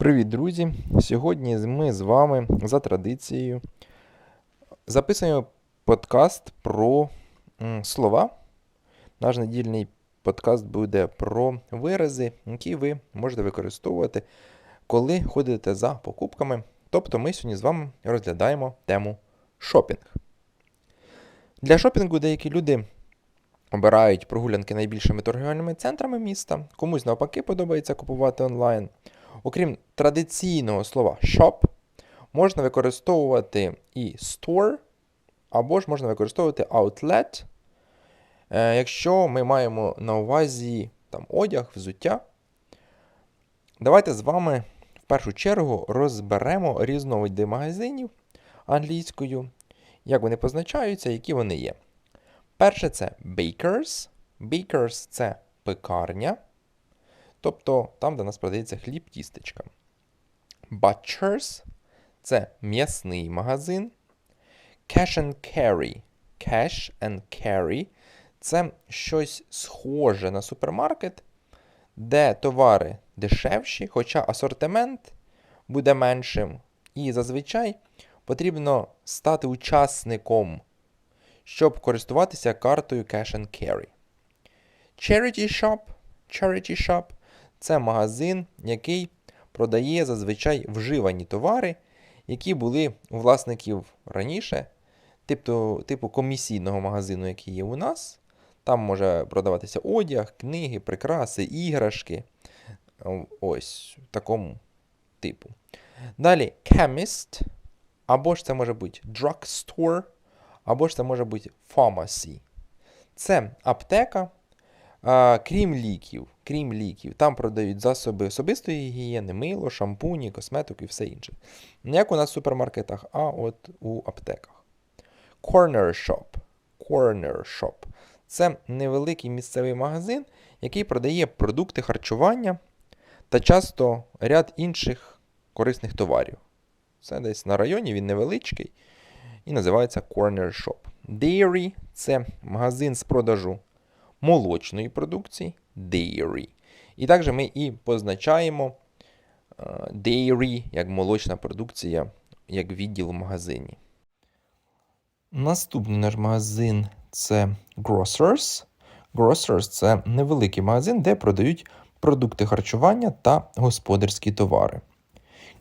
Привіт, друзі! Сьогодні ми з вами за традицією записуємо подкаст про слова. Наш недільний подкаст буде про вирази, які ви можете використовувати, коли ходите за покупками. Тобто ми сьогодні з вами розглядаємо тему шопінг. Для шопінгу деякі люди обирають прогулянки найбільшими торгівельними центрами міста, комусь навпаки подобається купувати онлайн. Окрім традиційного слова shop, можна використовувати і store, або ж можна використовувати outlet, е, якщо ми маємо на увазі там, одяг, взуття. Давайте з вами в першу чергу розберемо різновиди магазинів англійською, як вони позначаються, які вони є. Перше це bakers. Bakers – це пекарня. Тобто там, де нас продається хліб, тістечка. Butchers – це м'ясний магазин. Cash and carry. Cash and carry – це щось схоже на супермаркет, де товари дешевші, хоча асортимент буде меншим. І зазвичай потрібно стати учасником, щоб користуватися картою Cash and Carry. Charity Shop. Charity Shop це магазин, який продає зазвичай вживані товари, які були у власників раніше, типу, типу комісійного магазину, який є у нас. Там може продаватися одяг, книги, прикраси, іграшки. Ось такому типу. Далі chemist, або ж це може бути drugstore, або ж це може бути pharmacy. Це аптека. А, крім ліків, крім ліків, там продають засоби особистої гігієни, мило, шампуні, косметику і все інше. Не як у нас в супермаркетах, а от у аптеках. Corner shop. Corner shop. Це невеликий місцевий магазин, який продає продукти харчування та часто ряд інших корисних товарів. Це десь на районі, він невеличкий і називається Corner Shop. Dairy – це магазин з продажу молочної продукції dairy. І також ми і позначаємо dairy як молочна продукція, як відділ в магазині. Наступний наш магазин це Grocers. Grocers – це невеликий магазин, де продають продукти харчування та господарські товари.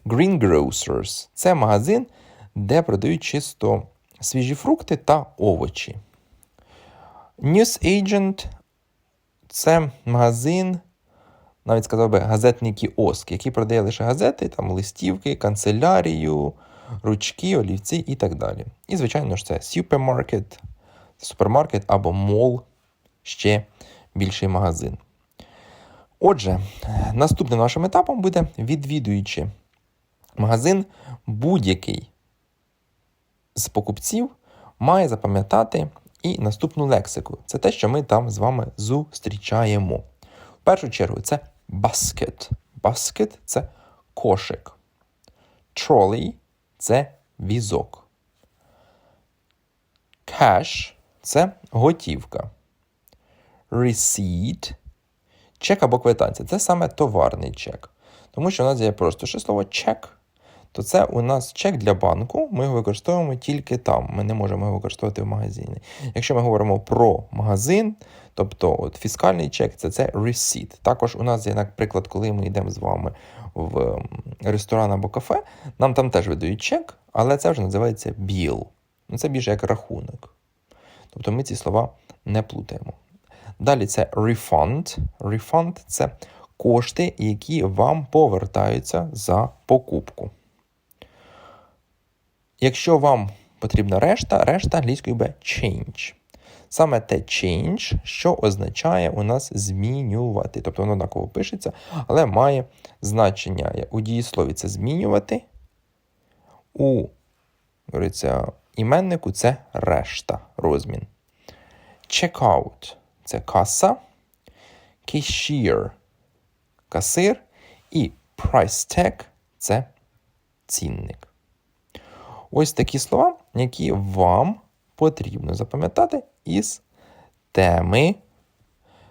Greengrocers – це магазин, де продають чисто свіжі фрукти та овочі. News Agent це магазин, навіть сказав би, газетний кіоск, який продає лише газети, там листівки, канцелярію, ручки, олівці і так далі. І, звичайно ж, це супермаркет, супермаркет або мол, ще більший магазин. Отже, наступним нашим етапом буде відвідуючи магазин, будь-який з покупців має запам'ятати і наступну лексику. Це те, що ми там з вами зустрічаємо. В першу чергу це basket. Basket – це кошик. Trolley – це візок. Cash – це готівка. Receipt – чек або квитанція. Це саме товарний чек. Тому що у нас є просто ще слово чек то це у нас чек для банку. Ми його використовуємо тільки там. Ми не можемо його використовувати в магазині. Якщо ми говоримо про магазин, тобто от фіскальний чек, це це receipt. Також у нас є, наприклад, коли ми йдемо з вами в ресторан або кафе, нам там теж видають чек, але це вже називається bill. Ну, Це більше як рахунок. Тобто ми ці слова не плутаємо. Далі це refund. Refund – це кошти, які вам повертаються за покупку. Якщо вам потрібна решта, решта англійською буде change. Саме те change, що означає у нас змінювати. Тобто воно однаково пишеться, але має значення у дієслові це змінювати. У говориться, іменнику це решта розмін. Checkout це каса, cashier – касир, і price tag це цінник. Ось такі слова, які вам потрібно запам'ятати із теми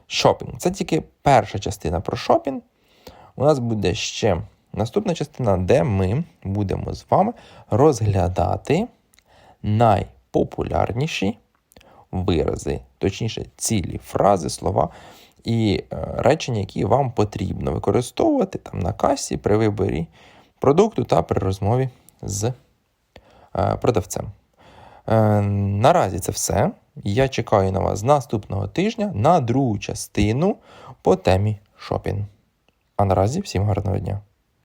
шопінг. Це тільки перша частина про шопінг. У нас буде ще наступна частина, де ми будемо з вами розглядати найпопулярніші вирази, точніше, цілі фрази, слова і е, речення, які вам потрібно використовувати там на касі при виборі продукту та при розмові з продавцем. Е, Наразі це все. Я чекаю на вас наступного тижня на другу частину по темі шопінг. А наразі всім гарного дня!